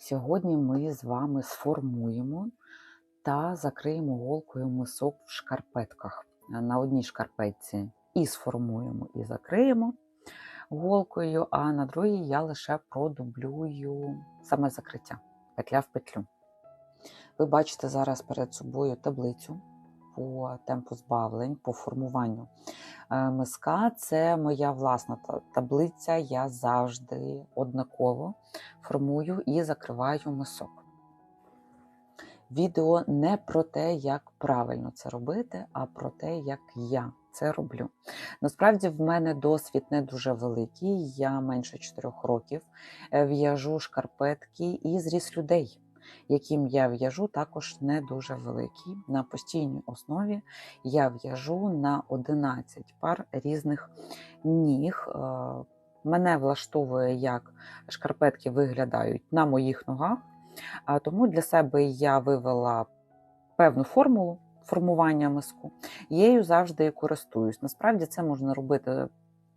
Сьогодні ми з вами сформуємо та закриємо голкою мисок в шкарпетках. На одній шкарпетці і сформуємо, і закриємо голкою, а на другій я лише продублюю саме закриття петля в петлю. Ви бачите зараз перед собою таблицю по темпу збавлень, по формуванню е, миска. Це моя власна таблиця. Я завжди однаково формую і закриваю мисок. Відео не про те, як правильно це робити, а про те, як я це роблю. Насправді, в мене досвід не дуже великий. Я менше 4 років е, в'яжу шкарпетки і зріс людей, яким я в'яжу, також не дуже великий. На постійній основі я в'яжу на 11 пар різних ніг. Е, Мене влаштовує, як шкарпетки виглядають на моїх ногах. Тому для себе я вивела певну формулу формування миску. Її завжди і користуюсь. Насправді це можна робити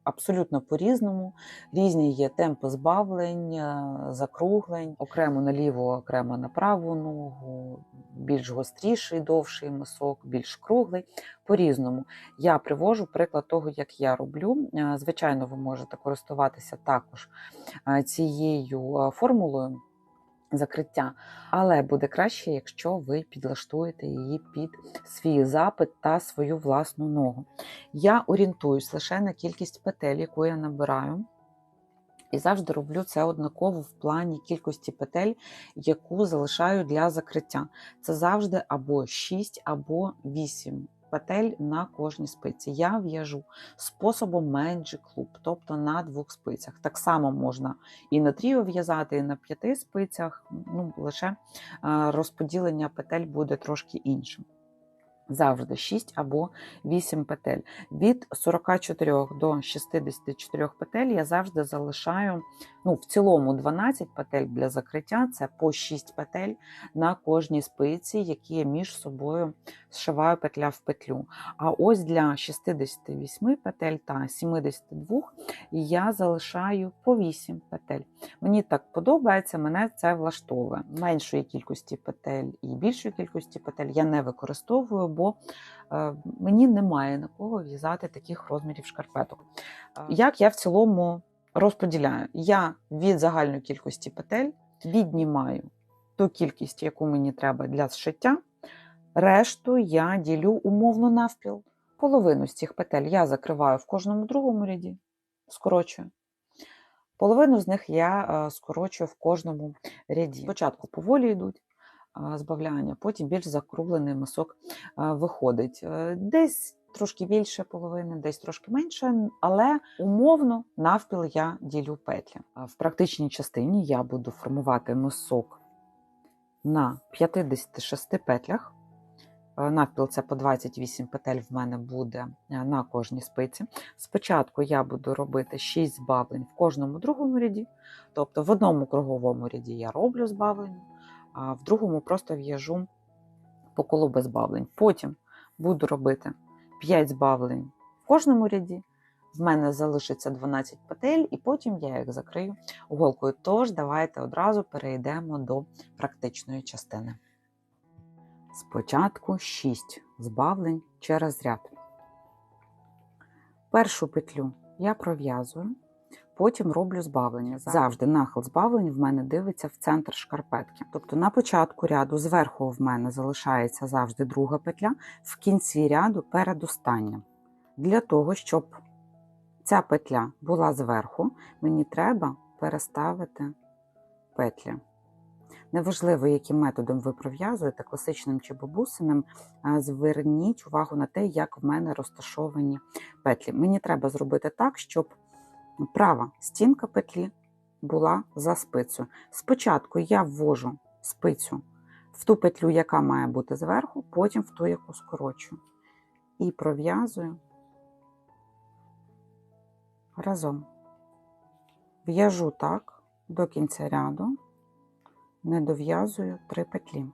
абсолютно по-різному. Різні є темпи збавлень, закруглень, окремо на ліву, окремо на праву ногу, більш гостріший, довший мисок, більш круглий. По-різному. Я привожу приклад того, як я роблю. Е, Звичайно, ви можете користуватися також е, цією е, формулою закриття, але буде краще, якщо ви підлаштуєте її під свій запит та свою власну ногу. Я орієнтуюсь лише на кількість петель, яку я набираю. І завжди роблю це однаково в плані кількості петель, яку залишаю для закриття. Це завжди або 6, або 8 петель на кожній спиці. Я в'яжу способом Magic Loop, тобто на двох спицях. Так само можна і на тріо в'язати, і на п'яти спицях. Ну, лише е, розподілення петель буде трошки іншим. Завжди 6 або 8 петель. Від 44 до 64 петель я завжди залишаю ну, в цілому 12 петель для закриття це по 6 петель на кожній спиці, які я між собою зшиваю петля в петлю. А ось для 68 петель та 72 я залишаю по 8 петель. Мені так подобається, мене це влаштовує. Меншої кількості петель і більшої кількості петель я не використовую, бо е, мені немає на кого в'язати таких розмірів шкарпеток. Е, Як я в цілому розподіляю? Я від загальної кількості петель віднімаю ту кількість, яку мені треба для зшиття. Решту я ділю умовно навпіл. Половину з цих петель я закриваю в кожному другому ряді, скорочую. Половину з них я е, скорочую в кожному ряді. Спочатку поволі йдуть збавляння, потім більш закруглений мисок виходить. Е, Десь трошки більше половини, десь трошки менше, але умовно навпіл я ділю петлі. В практичній частині я буду формувати мисок на 56 петлях. Е, Навпіл це по 28 петель в мене буде е, на кожній спиці. Спочатку я буду робити 6 збавлень в кожному другому ряді. Тобто в одному круговому ряді я роблю збавлення, а в другому просто в'яжу по колу без збавлень. Потім буду робити 5 збавлень в кожному ряді. В мене залишиться 12 петель, і потім я їх закрию голкою. Тож давайте одразу перейдемо до практичної частини. Спочатку 6 збавлень через ряд. Першу петлю я пров'язую, потім роблю збавлення. Завжди нахил збавлень в мене дивиться в центр шкарпетки. Тобто на початку ряду зверху в мене залишається завжди друга петля, в кінці ряду передостання. Для того, щоб ця петля була зверху, мені треба переставити петлі. Неважливо, яким методом ви пров'язуєте, класичним чи бабусиним, зверніть увагу на те, як в мене розташовані петлі. Мені треба зробити так, щоб права стінка петлі була за спицею. Спочатку я ввожу спицю в ту петлю, яка має бути зверху, потім в ту, яку скорочую. І пров'язую разом. В'яжу так до кінця ряду не дов'язую три петлі.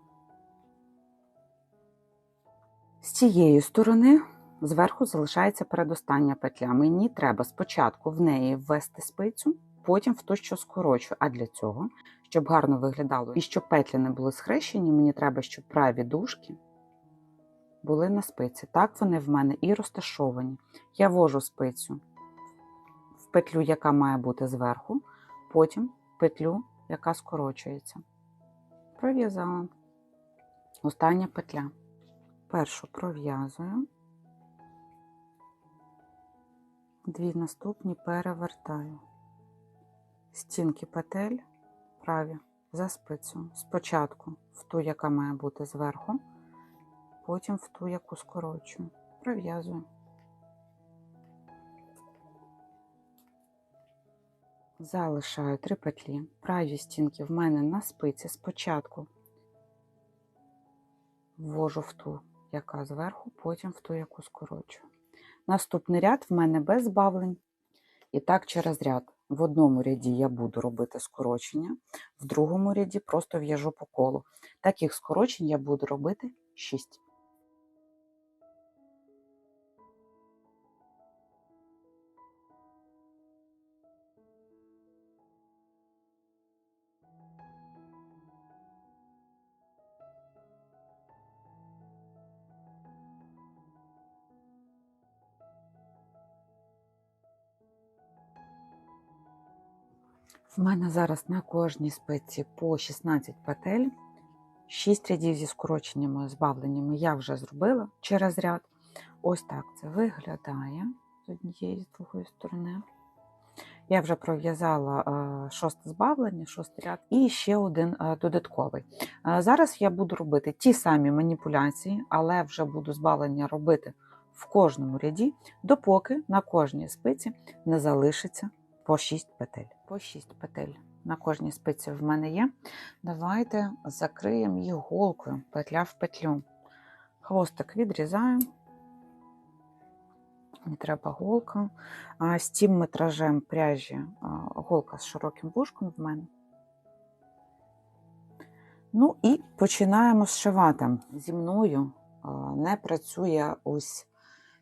З цієї сторони зверху залишається передостання петля. Мені треба спочатку в неї ввести спицю, потім в ту, що скорочую. А для цього, щоб гарно виглядало. І щоб петлі не були схрещені, мені треба, щоб праві дужки були на спиці. Так вони в мене і розташовані. Я вожу спицю в петлю, яка має бути зверху, потім петлю, яка скорочується. Пров'язала. Остання петля. Першу пров'язую, дві наступні перевертаю. Стінки петель праві за спицю. Спочатку в ту, яка має бути зверху, потім в ту, яку скорочую. Пров'язую. Залишаю три петлі. Праві стінки в мене на спиці спочатку ввожу в ту, яка зверху, потім в ту, яку скорочую. Наступний ряд в мене без збавлень. І так через ряд. В одному ряді я буду робити скорочення, в другому ряді просто в'яжу по колу. Таких скорочень я буду робити 6. В мене зараз на кожній спиці по 16 петель. 6 рядів зі скороченнями, збавленнями я вже зробила через ряд. Ось так це виглядає з однієї з другої сторони. Я вже пров'язала е, шосте збавлення, шостий ряд і ще один е, додатковий. Е, зараз я буду робити ті самі маніпуляції, але вже буду збавлення робити в кожному ряді, допоки на кожній спиці не залишиться по 6 петель. По 6 петель на кожній спиці в мене є. Давайте закриємо їх голкою, петля в петлю. Хвостик відрізаю. Не треба голка. А з тим метражем пряжі голка з широким вушком в мене. Ну і починаємо зшивати. Зі мною не працює ось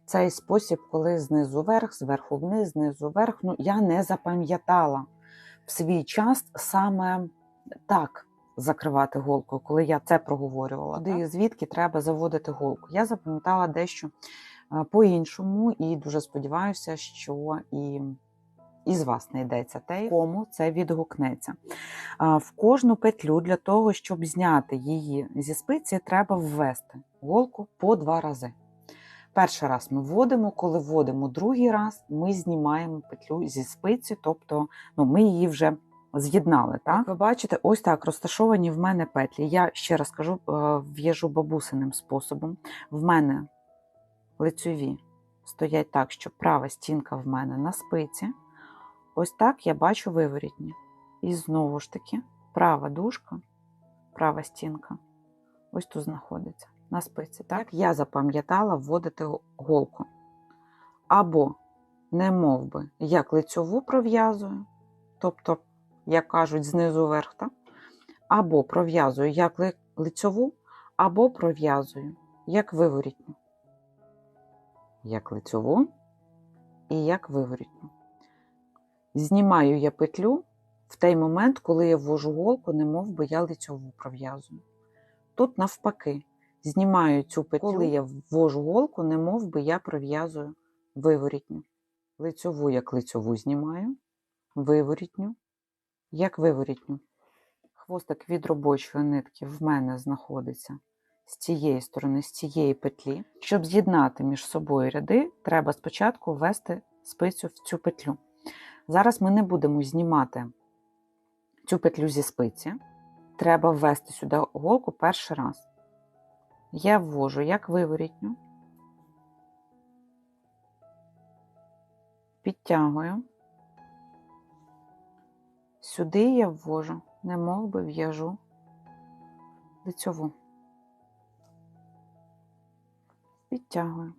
цей спосіб, коли знизу вверх, зверху вниз, знизу вверх. Ну, я не запам'ятала в свій час саме так закривати голку, коли я це проговорювала. Де і звідки треба заводити голку. Я запам'ятала дещо по-іншому, і дуже сподіваюся, що і. І з вас не йдеться те, кому це відгукнеться. В кожну петлю для того, щоб зняти її зі спиці, треба ввести голку по два рази. Перший раз ми вводимо, коли вводимо другий раз, ми знімаємо петлю зі спиці, тобто ну, ми її вже з'єднали. Так? Ви бачите, ось так розташовані в мене петлі. Я ще раз кажу, е, в'яжу бабусиним способом. В мене лицьові стоять так, що права стінка в мене на спиці. Ось так я бачу виворітні. І знову ж таки, права дужка, права стінка ось тут знаходиться на спиці. Так, я запам'ятала вводити голку. Або, не мов би, як лицьову пров'язую, тобто, як кажуть, знизу вверх, так? або пров'язую як лицьову, або пров'язую як виворітню. Як лицьову і як виворітню. Знімаю я петлю в той момент, коли я ввожу голку, не мов би я лицьову пров'язую. Тут навпаки, знімаю цю петлю, коли я ввожу голку, не мов би я пров'язую виворітню. Лицьову, як лицьову знімаю, виворітню, як виворітню. Хвостик від робочої нитки в мене знаходиться з цієї сторони, з цієї петлі. Щоб з'єднати між собою ряди, треба спочатку ввести спицю в цю петлю. Зараз ми не будемо знімати цю петлю зі спиці. Треба ввести сюди голку перший раз я ввожу як виворітню, підтягую, сюди я ввожу, не би в'яжу лицьову, підтягую.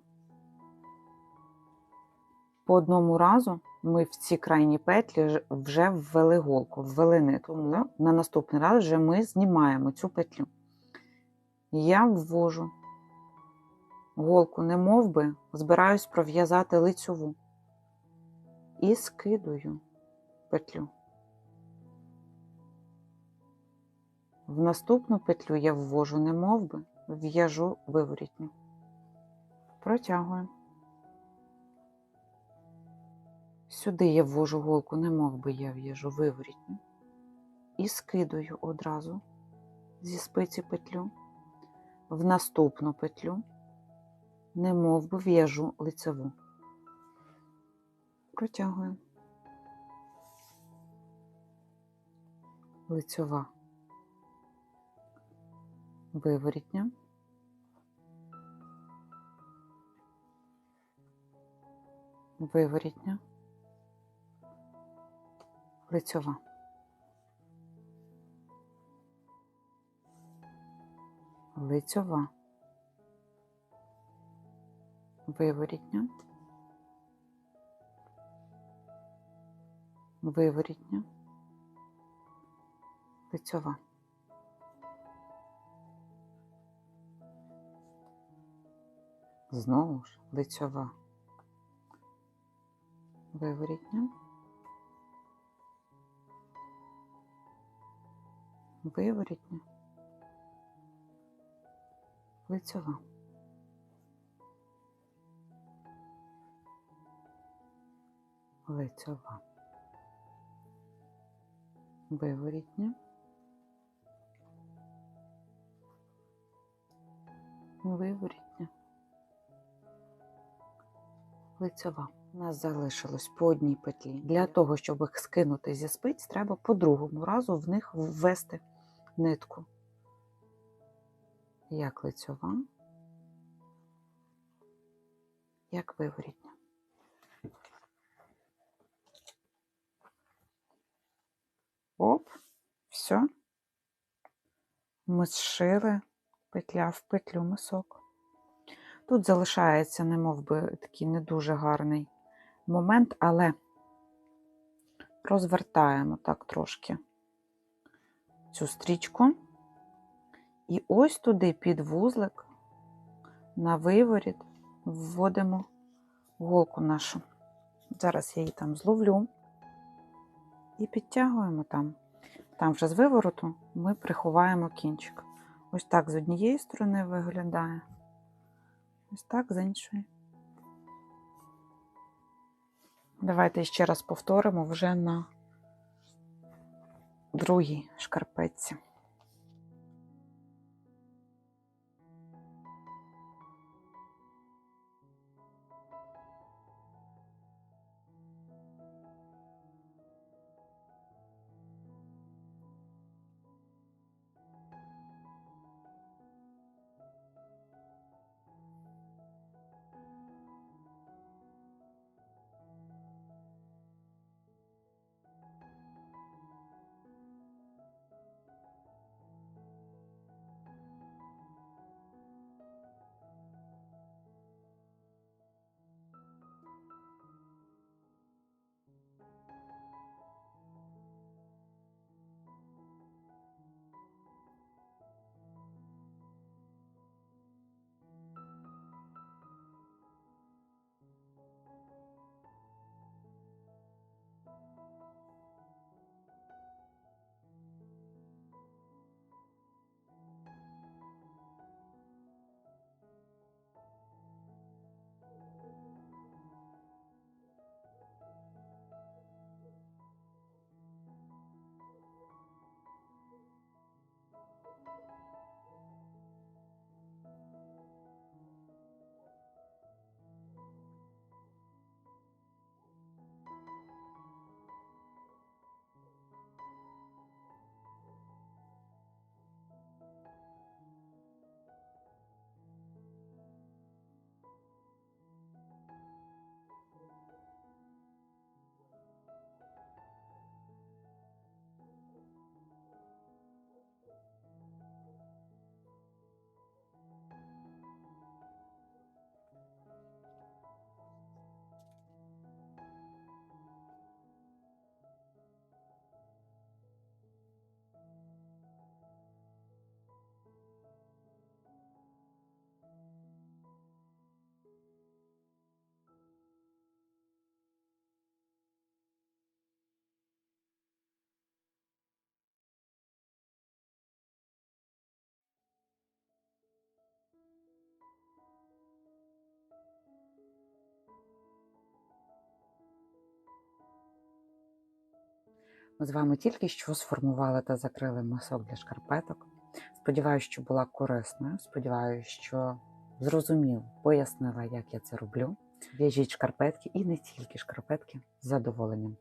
По одному разу ми в ці крайні петлі вже ввели голку, ввели нитку. Тому на наступний раз вже ми знімаємо цю петлю я ввожу голку, не мов би, збираюсь пров'язати лицьову і скидую петлю. В наступну петлю я ввожу не би, в'яжу виворітню. Протягую. Сюди я ввожу голку, не би я в'яжу виворітню. І скидую одразу зі спиці петлю. В наступну петлю, не би в'яжу лицеву. Протягую. Лицьова. Виворітня. Виворітня. Лицьова. Лицьова. Виворітня. Виворітня. Лицьова. Знову ж лицьова. Виворітня. Виворітня. Лицьова. Лицьова. Виворітня. Виворітня. Лицьова. У нас залишилось по одній петлі. Для того, щоб їх скинути зі спиць, треба по другому разу в них ввести нитку. Як лицьова, як виворітня. Оп, все. Ми зшили петля в петлю мисок. Тут залишається, немов би, такий не дуже гарний момент, але розвертаємо так трошки цю стрічку. І ось туди під вузлик на виворіт вводимо голку нашу. Зараз я її там зловлю і підтягуємо там. Там вже з вивороту ми приховаємо кінчик. Ось так з однієї сторони виглядає, ось так з іншої. Давайте ще раз повторимо вже на другій шкарпетці. Ми з вами тільки що сформували та закрили мисок для шкарпеток. Сподіваюся, що була корисною. Сподіваюся, що зрозумів, пояснила, як я це роблю. В'яжіть шкарпетки і не тільки шкарпетки з задоволенням.